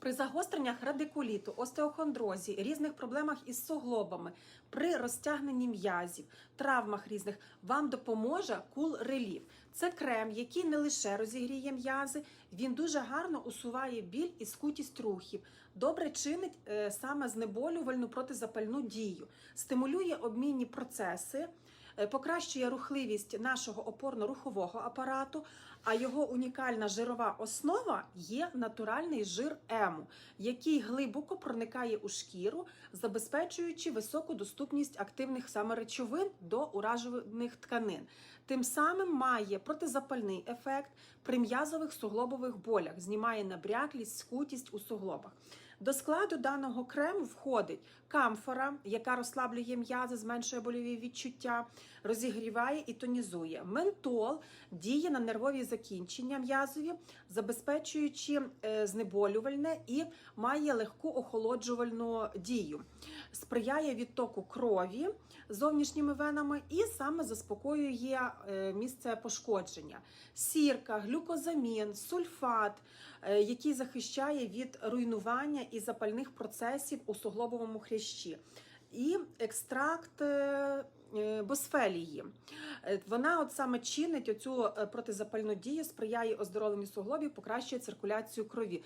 При загостреннях радикуліту, остеохондрозі, різних проблемах із суглобами, при розтягненні м'язів, травмах різних вам допоможе Cool Relief. Це крем, який не лише розігріє м'язи, він дуже гарно усуває біль і скутість рухів, добре чинить е, саме знеболювальну протизапальну дію, стимулює обмінні процеси. Е, Покращує рухливість нашого опорно-рухового апарату, а його унікальна жирова основа є натуральний жир ему, який глибоко проникає у шкіру, забезпечуючи високу доступність активних саме речовин до уражених тканин. Тим самим має протизапальний ефект при м'язових суглобових болях, знімає набряклість, скутість у суглобах. До складу даного крему входить камфора, яка розслаблює м'язи, зменшує больові відчуття, розігріває і тонізує. Ментол діє на нервові закінчення м'язові, забезпечуючи е, знеболювальне і має легку охолоджувальну дію. Сприяє відтоку крові зовнішніми венами і саме заспокоює е, місце пошкодження. Сірка, глюкозамін, сульфат, е, який захищає від руйнування і запальних процесів у суглобовому хрящі. І екстракт е, босфелії. Вона от саме чинить оцю протизапальну дію, сприяє оздоровленню суглобів, покращує циркуляцію крові.